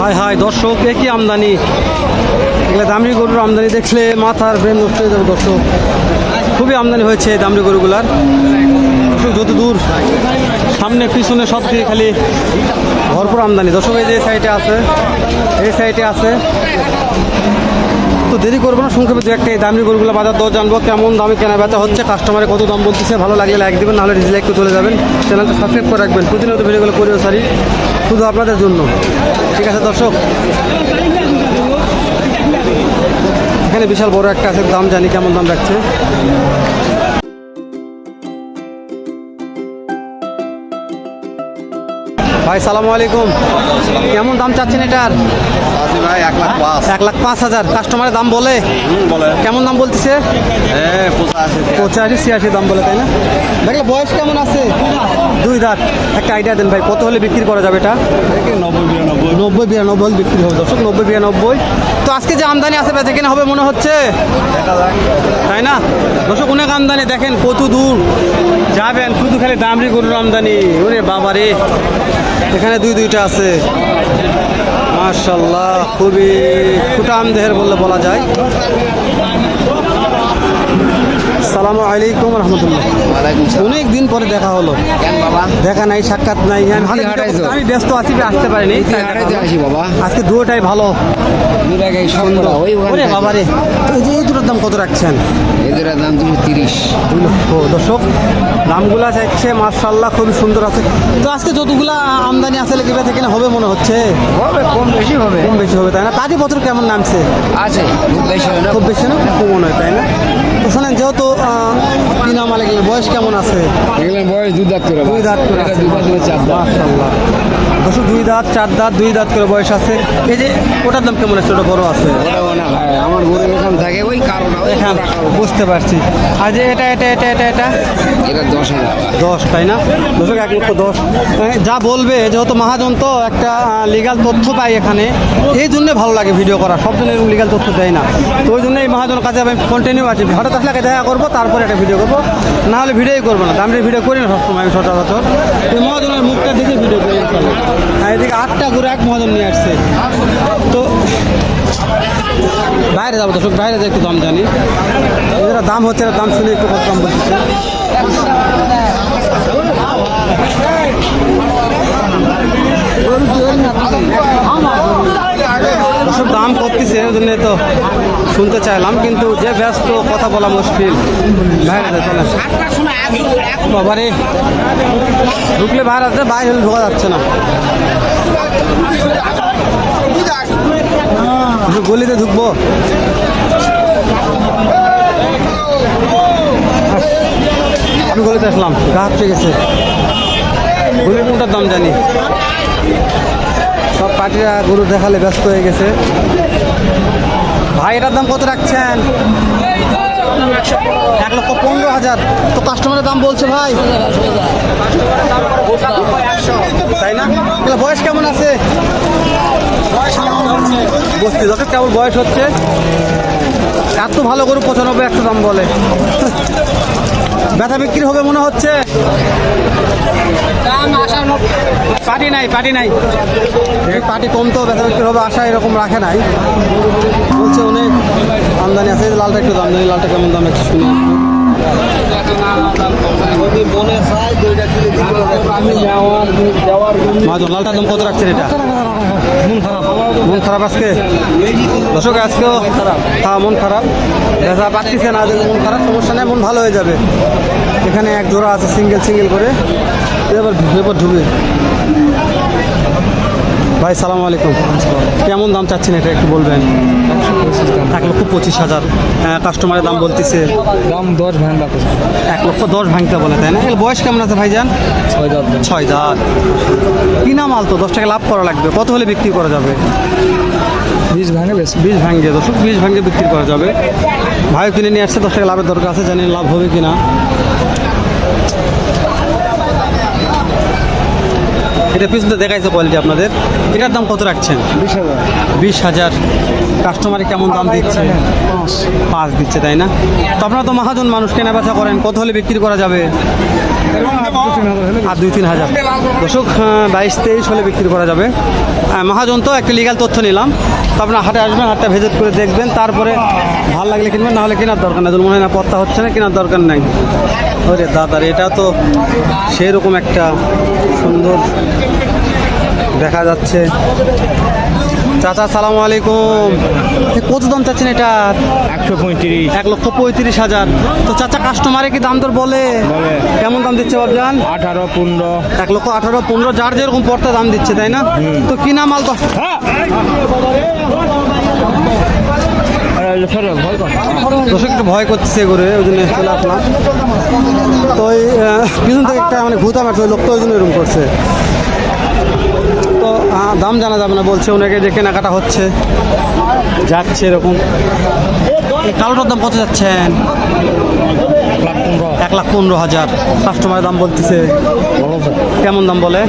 হায় হায় দর্শক একই আমদানি? এগুলো গরুর আমদানি দেখলে মাথার ব্রেন নষ্ট হয়ে যাবে, দর্শক। খুবই আমদানি হয়েছে দামি গরুগুলার। যত দূর সামনে, পিছনে, সব থেকে খালি ভরপুর আমদানি। দর্শক, এই যে সাইডে আছে, এই সাইডে আছে। তো দেরি করব না, সংক্ষেপে দু একটা এই দামি গরুগুলো বাজার দর জানব, কেমন দামে কেনা বেচা হচ্ছে কাস্টমারে কত দাম বলতেছে, ভালো লাগলে লাইক দিবেন, নাহলে ডিসলাইক করে চলে যাবেন। চ্যানেলটা সাবস্ক্রাইব করে রাখবেন। প্রতিনিয়ত ভিডিওগুলো করিও সারি, শুধু আপনাদের জন্য। ঠিক আছে, দর্শক? এখানে বিশাল বড় একটা আছে, দাম জানি কেমন দাম রাখছে। ভাই, সালামু আলাইকুম। কেমন দাম চাচ্ছেন এটার? এক লাখ পাঁচ। এক লাখ পাঁচ হাজার। কাস্টমারের দাম বলে? কেমন দাম বলতেছে? হ্যাঁ পঁচাশি। পঁচাশি ছিয়াশি দাম বলে তাই না? দেখলে বয়স কেমন আছে? দুই দাঁত। একটা আইডিয়া দেন ভাই কত হলে বিক্রি করা যাবে এটা? নব্বই বিরানব্বই। নব্বই বিরানব্বই হলে বিক্রি হবে দর্শক নব্বই বিরানব্বই। তো আজকে যে আমদানি আছে বেচা কেনা হবে মনে হচ্ছে? তাই না? দর্শক অনেক আমদানি দেখেন কত দূর। যাবেন শুধু খালি দামরি গরুর আমদানি। ওরে বাবা রে এখানে দুই দুইটা আছে। মার্শাল্লাহ খুবই কুটাম দেহের বললে বলা যায়। সালামু আলাইকুম রহমতুল্লাহ। অনেক দিন পরে দেখা হলো। দেখা নাই সাক্ষাৎ নাই আমি হারাইছো? আমি ব্যস্ত আছি আসতে পারিনি। আসি বাবা। আজকে দুটোটাই ভালো। দুটাকে সুন্দর? বাবা রে এই দুটোর দাম কত রাখছেন? দাম দুশো তিরিশ। দুই লক্ষ। দর্শক দামগুলা চাইছে মার্শাল্লাহ খুবই সুন্দর আছে। তো আজকে যতগুলা আমদানি আছে লেগে কেনা হবে মনে হচ্ছে? হবে কম বেশি হবে। কম বেশি হবে তাই না? পাটি পত্র কেমন নামছে? আছে খুব বেশি না। খুব বেশি না কম মনে হয় তাই না? তো শোনেন যেহেতু আহ, কি নাম আলে গেলে বয়স কেমন আছে? এগুলো বয়স দুই দাঁত করে দুই দাঁত করে দুই দাঁত করে চার দাঁত। মাশাআল্লাহ। দুই দাঁত চার দাঁত দুই দাঁত করে বয়স আছে। এই যে ওটার দাম কেমন আছে? ওটা বড় আছে? আমার গরু এখান থাকে ওই কারণ হ্যাঁ বুঝতে পারছি। আর যে এটা এটা এটা এটা এটা? এটা দশ তাই না? দশক এক লক্ষ দশ। হ্যাঁ, যা বলবে যেহেতু মহাজন তো একটা লিগাল তথ্য পাই এখানে এই জন্য ভালো লাগে ভিডিও করা। সব জন্য এরকম লিগাল তথ্য দেয় না। তো ওই জন্য এই মহাজনের কাছে আমি কন্টিনিউ আছি। হঠাৎ আসলে দেখা করব তারপরে একটা ভিডিও করব। না হলে ভিডিওই করব না। দামের ভিডিও করি না সবসময় আমি সচরাচর। এই মহাজনের মুখটা দেখে ভিডিও করি। আর এদিকে আটটা করে এক মহাজন নিয়ে আসছে। তো বাইরে যাব দর্শক বাইরে যে একটু দাম জানি। এরা দাম হচ্ছে দাম শুনে একটু কত দাম বলতেছে সব দাম করতেছে এর জন্য তো শুনতে চাইলাম, কিন্তু যে ব্যস্ত কথা বলা মুশকিল। বাবারে, ঢুকলে বাইরে আছে বাইরে হলে ঢোকা যাচ্ছে না। গলিতে ঢুকবো। আমি গলিতে আসলাম, গা গেছে। গলির কোনটার দাম জানি? সব পার্টিরা গরু দেখালে ব্যস্ত হয়ে গেছে। ভাই এটার দাম কত রাখছেন? এক লক্ষ পনেরো হাজার। তো কাস্টমারের দাম বলছে ভাই। তাই না? বয়স কেমন আছে? বস্তি যত কেমন বয়স হচ্ছে? এত ভালো গরু পঁচানব্বই একশো দাম বলে। ব্যথা বিক্রি হবে মনে হচ্ছে? পার্টি নাই পার্টি নাই। পাটি পার্টি কম তো ব্যথা বিক্রি হবে আশা এরকম রাখে নাই। বলছে অনেক আমদানি আছে এই যে লালটা একটু দাম লালটা কেমন দাম একটু শুনি। মাজন লালটার দাম কত রাখছেন এটা? মন খারাপ। মন খারাপ আজকে? দর্শক আজকেও খারাপ হ্যাঁ মন খারাপ। দেখা পাচ্ছিস না মন খারাপ সমস্যা নেই মন ভালো হয়ে যাবে। এখানে এক জোড়া আছে সিঙ্গেল সিঙ্গেল করে। এবার এবার ঢুবে ভাই সালাম আলাইকুম। কেমন দাম চাচ্ছেন এটা একটু বলবেন? এক লক্ষ পঁচিশ হাজার। হ্যাঁ কাস্টমারের দাম বলতেছে দাম দশ ভাঙা এক লক্ষ দশ ভাঙতে বলে তাই না? বয়স কেমন আছে ভাইজান? ছয় দাঁত। ছয় দাঁত। কিনা মাল তো দশ টাকা লাভ করা লাগবে। কত হলে বিক্রি করা যাবে? বীজ ভাঙে বেশ। বীজ ভাঙ্গে দর্শক বীজ ভাঙ্গে বিক্রি করা যাবে। ভাই কিনে নিয়ে আসছে দশ টাকা লাভের দরকার আছে জানি লাভ হবে কিনা। এটা পিছনে দেখাইছে কোয়ালিটি আপনাদের। এটার দাম কত রাখছেন? বিশ হাজার। বিশ হাজার। কাস্টমারে কেমন দাম দিচ্ছে? পাঁচ। দিচ্ছে তাই না? তো আপনারা তো মহাজন মানুষ কেনা বেচা করেন কত হলে বিক্রি করা যাবে? আর দুই তিন হাজার। দর্শক আহ, বাইশ তেইশ হলে বিক্রি করা যাবে। মহাজন তো একটা লিগাল তথ্য নিলাম। তো আপনার হাটে আসবেন হাটটা ভিজিট করে দেখবেন। তারপরে ভালো লাগলে কিনবেন নাহলে কেনার দরকার নেই। মনে হয় না পত্তা হচ্ছে না কেনার দরকার নাই। ওরে দাদার এটা তো সেরকম একটা সুন্দর দেখা যাচ্ছে। চাচা সালাম আলাইকুম। কত দাম চাচ্ছেন এটা? একশো পঁয়ত্রিশ। এক লক্ষ পঁয়ত্রিশ হাজার। তো চাচা কাস্টমারে কি দাম তোর বলে। কেমন দাম দিচ্ছে বাবজান? আঠারো পনেরো। এক লক্ষ আঠারো পনেরো যার যেরকম পড়তে দাম দিচ্ছে তাই না? তো কিনা মাল তো? দর্শক একটু ভয় করতেছে করে ওই জন্য চলে আসলাম তো ওই পিছন থেকে একটা মানে ভূতা মারছে ওই লোকটা ওই জন্য এরকম করছে। দাম জানা যাবে না, বলছে ওনাকে যে কেনাকাটা হচ্ছে। যাচ্ছে এরকম। এই কালোটার দাম কত যাচ্ছেন এক লাখ পনেরো হাজার। কাস্টমারের দাম বলতেছে। কেমন দাম বলে?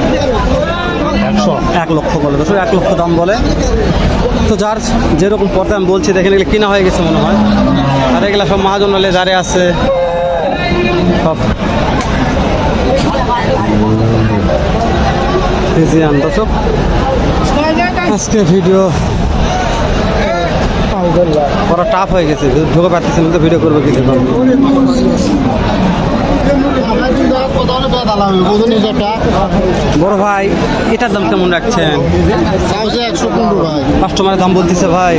একশো এক লক্ষ বলে। দশ এক লক্ষ দাম বলে। তো যার যেরকম পথে আমি বলছি, দেখেন এগুলো কিনা হয়ে গেছে মনে হয়। আর এগুলো সব মহাজন হলে যারে আছে, সব। ফিজিয়ান আজকে ভিডিও করা টাফ হয়ে গেছে, ঢোকে পারতেছি না, তো ভিডিও করব কিছু বড় ভাই, এটার দাম কেমন রাখছেন? কাস্টমারের দাম বলতেছে ভাই,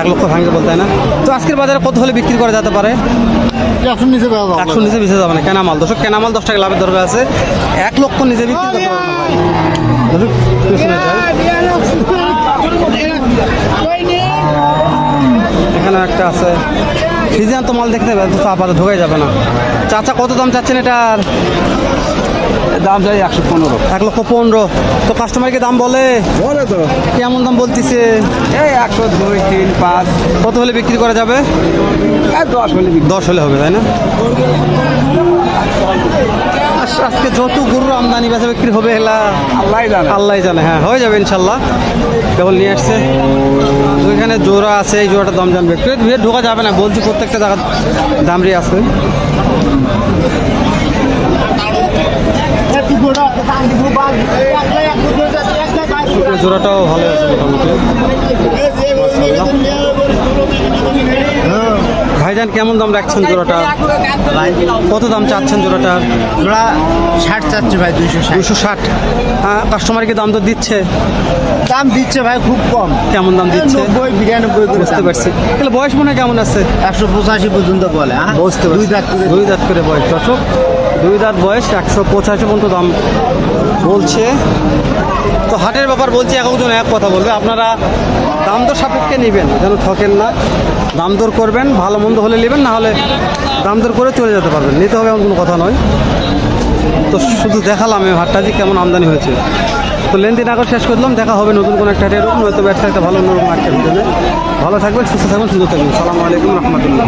এক লক্ষ ভাঙতে বলতে না। তো আজকের বাজারে কত হলে বিক্রি করা যেতে পারে? একশো নিচে একশো যাবে না কেনামাল দর্শক কেনামাল দশ টাকা লাভের দরকার আছে। এক লক্ষ নিচে বিক্রি করতে পারবে যাই। এখানে একটা আছে। ফিজিয়ান তো মাল দেখতে হবে তো আপাতত ঢোকাই যাবে না। চাচা কত দাম চাচ্ছেন এটার? দাম চাই একশো পনেরো। এক লক্ষ পনেরো। তো কাস্টমারকে দাম বলে? বলে তো। কেমন দাম বলতেছে? এই একশো দুই তিন পাঁচ। কত হলে বিক্রি করা যাবে? দশ হলে দশ হলে হবে তাই না? আস- আজকে যত গরুর আমদানি বেচা বিক্রি হবে এলা আল্লাহ জানে। আল্লাহ জানে। হ্যাঁ হয়ে যাবে ইনশাল্লাহ। কেবল নিয়ে আসছে। তো এখানে জোড়া আছে এই জোড়াটার দাম জানবে। একটু ভিড় ঢোকা যাবে না বলছি প্রত্যেকটা জায়গার দামরি আছে। জোড়াটাও ভালো আছে মোটামুটি। ভাইজান কেমন দাম রাখছেন জোড়াটা? কত দাম চাচ্ছেন জোড়াটা? জোড়া ষাট চাচ্ছে ভাই দুইশো ষাট। দুশো ষাট। হ্যাঁ কাস্টমারকে দাম তো দিচ্ছে? দাম দিচ্ছে ভাই খুব কম। কেমন দাম দিচ্ছে? নব্বই বিরানব্বই করে বুঝতে পারছি। তাহলে বয়স মনে হয় কেমন আছে? একশো পঁচাশি পর্যন্ত বলে হ্যাঁ? বুঝতে দুই পারছি দাঁত করে। দুই দাঁত করে বয়স দর্শক। দুই দাঁত বয়স, একশো পঁচাশি পর্যন্ত দাম বলছে। তো হাটের ব্যাপার বলছি, এক একজন এক কথা বলবে। আপনারা দাম দর সাপেক্ষে নেবেন, যেন ঠকেন না। দাম দর করবেন, ভালো মন্দ হলে নেবেন, না হলে দাম দর করে চলে যেতে পারবেন। নিতে হবে এমন কোনো কথা নয়। তো শুধু দেখালাম এই হাটটা যে কেমন আমদানি হয়েছে। তো লেনদেন আগর শেষ করলাম দেখা হবে নতুন কোনো একটা হাটের হয়তো ব্যবসা একটা ভালো অন্যরকম একটা ভালো থাকবেন, সুস্থ থাকবেন, সুন্দর থাকবেন। সালামু আলাইকুম রহমতুল্লাহ।